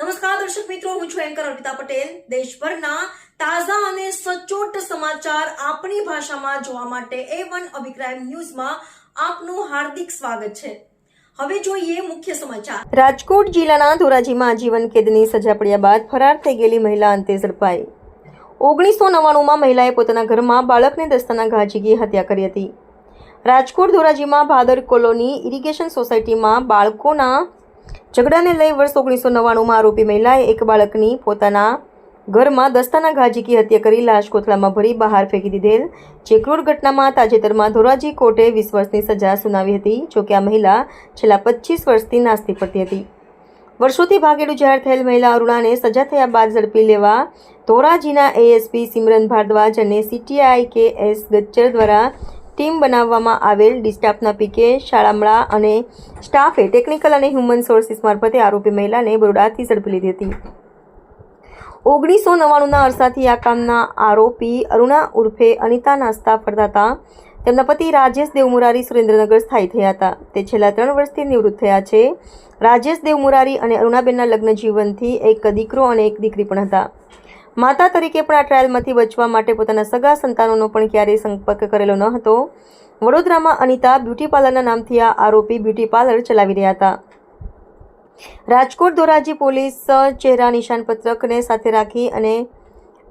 નમસ્કાર, દર્શક મિત્રો, હું છું એન્કર અર્પિતા પટેલ. દેશભરના તાજા અને સચોટ સમાચાર આપણી ભાષામાં જોવા માટે એ વન અભિક્રાઇમ ન્યૂઝમાં આપનું હાર્દિક સ્વાગત છે. હવે જોઈએ મુખ્ય સમાચાર. રાજકોટ જિલ્લાના ધોરાજીમાં આજીવન કેદની સજા પડ્યા બાદ ફરાર થઈ ગયેલી મહિલા અંતે ઝડપાઈ. ઓગણીસો નવ્વાણુંમાં મહિલાએ પોતાના ઘરમાં બાળકને દસ્તાના ઘા ઝીકી હત્યા કરી હતી. રાજકોટ ધોરાજીમાં ભાદર કોલોની ઇરિગેશન સોસાયટીમાં બાળકોના ઝઘડાને લઈ વર્ષ ઓગણીસો નવ્વાણુંમાં આરોપી મહિલાએ એક બાળકની પોતાના ઘરમાં દસ્તાના ઘાજીકી હત્યા કરી લાશ કોથળામાં ભરી બહાર ફેંકી દીધેલ. જે ક્રૂર ઘટનામાં તાજેતરમાં ધોરાજી કોર્ટે વીસ વર્ષની સજા સુનાવી હતી જોકે આ મહિલા છેલ્લા પચીસ વર્ષથી નાસ્તી પડતી હતી. વર્ષોથી ભાગેડું જાહેર થયેલ મહિલા અરુણાને સજા થયા બાદ ઝડપી લેવા ધોરાજીના એએસપી સિમરન ભારદ્વાજ અને સીટીઆઈ કે એસ ગચ્ચર દ્વારા ટીમ બનાવવામાં આવેલ ડિસ્ટાફના પીકે, શાળામળા અને સ્ટાફે ટેકનિકલ અને હ્યુમન સોર્સિસ મારફતે આરોપી મહિલાને બરોડાથી ઝડપી લીધી હતી. ઓગણીસો નવ્વાણુંના અરસાથી આ કામના આરોપી અરુણા ઉર્ફે અનિતા નાસ્તા ફરતા હતા. તેમના પતિ રાજેશ દેવમુરારી સુરેન્દ્રનગર સ્થાયી થયા હતા. તે છેલ્લા ત્રણ વર્ષથી નિવૃત્ત થયા છે. રાજેશ દેવમુરારી અને અરુણાબેનના લગ્ન જીવનથી એક દીકરો અને એક દીકરી પણ હતા. માતા તરીકે પણ આ ટ્રાયલમાંથી બચવા માટે પોતાના સગા સંતાનોનો પણ ક્યારેય સંપર્ક કરેલો ન હતો. વડોદરામાં અનિતા બ્યુટી પાર્લરના નામથી આ આરોપી બ્યુટી પાર્લર ચલાવી રહ્યા હતા. રાજકોટ ધોરાજી પોલીસ ચહેરા નિશાન પત્રકને સાથે રાખી અને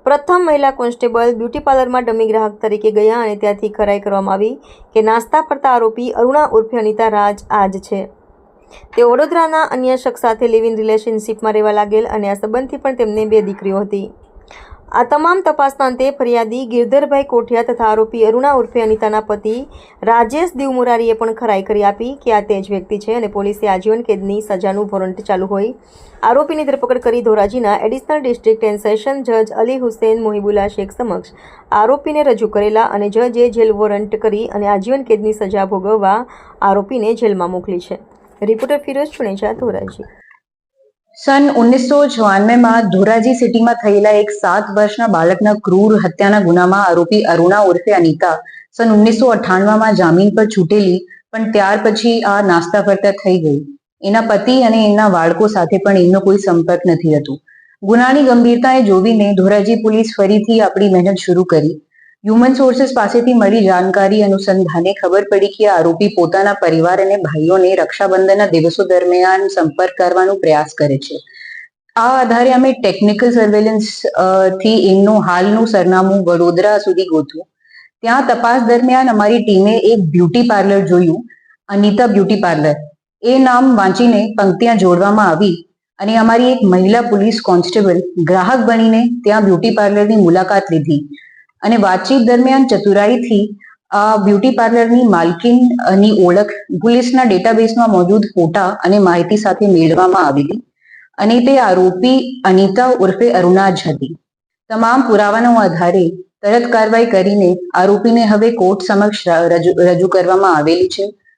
પ્રથમ મહિલા કોન્સ્ટેબલ બ્યુટી પાર્લરમાં ડમી ગ્રાહક તરીકે ગયા અને ત્યાંથી ખરાઈ કરવામાં આવી કે નાસ્તા ફરતા આરોપી અરુણા ઉર્ફે અનિતા રાજ આજ છે. તે વડોદરાના અન્ય શખ્સ સાથે લિવ ઇન રિલેશનશિપમાં રહેવા લાગેલ અને આ સંબંધથી પણ તેમને બે દીકરીઓ હતી. આ તમામ તપાસના અંતે ફરિયાદી ગિરધરભાઈ કોઠિયા તથા આરોપી અરુણા ઉર્ફે અનિતાના પતિ રાજેશ દેવમુરારીએ પણ ખરાઈ કરી આપી કે આ તે જ વ્યક્તિ છે અને પોલીસે આજીવન કેદની સજાનું વોરંટ ચાલુ હોય. આરોપીની ધરપકડ કરી ધોરાજીના એડિશનલ ડિસ્ટ્રિક્ટ એન્ડ સેશન જજ અલી હુસેન મોહિબુલ્લા શેખ સમક્ષ આરોપીને રજૂ કરેલા અને જજે જેલ વોરંટ કરી અને આજીવન કેદની સજા ભોગવવા આરોપીને જેલમાં મોકલી છે. રિપોર્ટર ફિરોઝ ચુનેજા ધોરાજી. સન ઓગણીસો ચોરાનવેમાં ધોરાજી સિટીમાં થયેલા એક સાત વર્ષના બાળકના ક્રૂર હત્યાના ગુનામાં આરોપી અરુણા ઉર્ફે અનિતા સન ઓગણીસો અઠાણવામાં જામીન પર છૂટેલી, પણ ત્યાર પછી આ નાસ્તા ફરતા થઈ ગઈ. એના પતિ અને એના બાળકો સાથે પણ એમનો કોઈ સંપર્ક નથી હતો. ગુનાની ગંભીરતાએ જોવીને ધોરાજી પોલીસ ફરીથી આપણી મહેનત શરૂ કરી. હ્યુમન સોર્સિસ પાસેથી મળી જાણકારી અનુસંધાને ખબર પડી કે આરોપી પોતાના પરિવાર અને ભાઈઓને રક્ષાબંધનના દિવસો દરમિયાન સંપર્ક કરવાનો પ્રયાસ કરે છે. આ આધારે અમે ટેકનિકલ સર્વેલન્સથી એમનું હાલનું સરનામું વડોદરા સુધી ગોઠવું ત્યાં તપાસ દરમિયાન અમારી ટીમે એક બ્યુટી પાર્લર જોયું, અનિતા બ્યુટી પાર્લર. એ નામ વાંચીને પંક્તિયા જોડવામાં આવી અને અમારી એક મહિલા પોલીસ કોન્સ્ટેબલ ગ્રાહક બનીને ત્યાં બ્યુટી પાર્લરની મુલાકાત લીધી. અને વાતચીત દરમિયાન ચતુરાઈથી આ બ્યુટી પાર્લરની માલકીનની ઓળખ પોલીસના ડેટાબેઝમાં મોજૂદ ફોટા અને માહિતી સાથે મેળવવામાં આવેલી અને તે આરોપી અનિતા ઉર્ફે અરુણા જ હતી. તમામ પુરાવાના આધારે તરત કાર્યવાહી કરીને આરોપીને હવે કોર્ટ સમક્ષ રજૂ કરવામાં આવેલી છે.